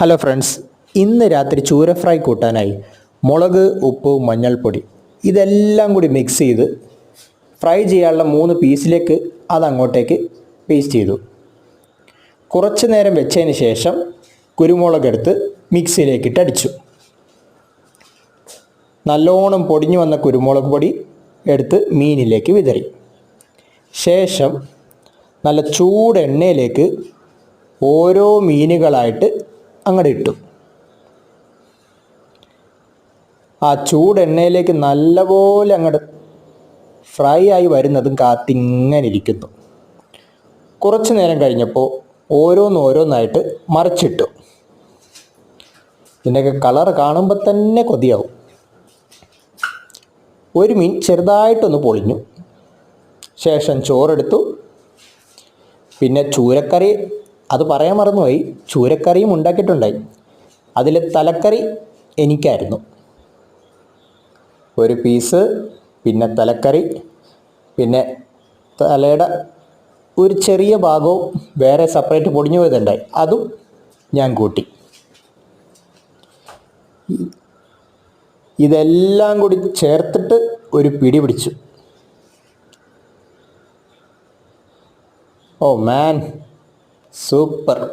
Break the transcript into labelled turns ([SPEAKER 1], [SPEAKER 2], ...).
[SPEAKER 1] Hello friends ഇന്ന് രാത്രി ചൂര ഫ്രൈ കൂട്ടാനായി മുളക് ഉപ്പ് മഞ്ഞൾപ്പൊടി ഇതെല്ലാം കൂടി മിക്സ് ചെയ്ത് ഫ്രൈ ചെയ്യാനുള്ള മൂന്ന് പീസിലേക്ക് അതങ്ങോട്ടേക്ക് പേസ്റ്റ് ചെയ്തു. കുറച്ച് നേരം വെച്ചതിന് ശേഷം കുരുമുളക് എടുത്ത് മിക്സിയിലേക്കിട്ട് അടിച്ചു. നല്ലോണം പൊടിഞ്ഞു വന്ന കുരുമുളക് പൊടി എടുത്ത് മീനിലേക്ക് വിതറി. ശേഷം നല്ല ചൂട് എണ്ണയിലേക്ക് ഓരോ മീനുകളായിട്ട് അങ്ങോട്ട് ഇട്ടു. ആ ചൂട് എണ്ണയിലേക്ക് നല്ലപോലെ അങ്ങോട്ട് ഫ്രൈ ആയി വരുന്നതും കാത്തിങ്ങനെ ഇരിക്കുന്നു കുറച്ച് നേരം കഴിഞ്ഞപ്പോൾ ഓരോന്നോരോന്നായിട്ട് മറിച്ചിട്ടു. ഇതിന്റെയൊക്കെ കളർ കാണുമ്പോൾ തന്നെ കൊതിയാവും. ഒരു മീൻ ചെറുതായിട്ടൊന്ന് പൊളിഞ്ഞു. ശേഷം ചോറെടുത്തു. പിന്നെ ചൂരക്കറി അത് പറയാൻ മറന്നുപോയി. ചൂരക്കറിയും ഉണ്ടാക്കിയിട്ടുണ്ടായി. അതിൽ തലക്കറി എനിക്കായിരുന്നു. ഒരു പീസ് പിന്നെ തലക്കറി പിന്നെ തലയുടെ ഒരു ചെറിയ ഭാഗവും വേറെ സെപ്പറേറ്റ് പൊടിഞ്ഞു പോയതുണ്ടായി. അതും ഞാൻ കൂട്ടി. ഇതെല്ലാം കൂടി ചേർത്തിട്ട് ഒരു പിടി പിടിച്ചു. ഓ മാൻ. சூப்பர்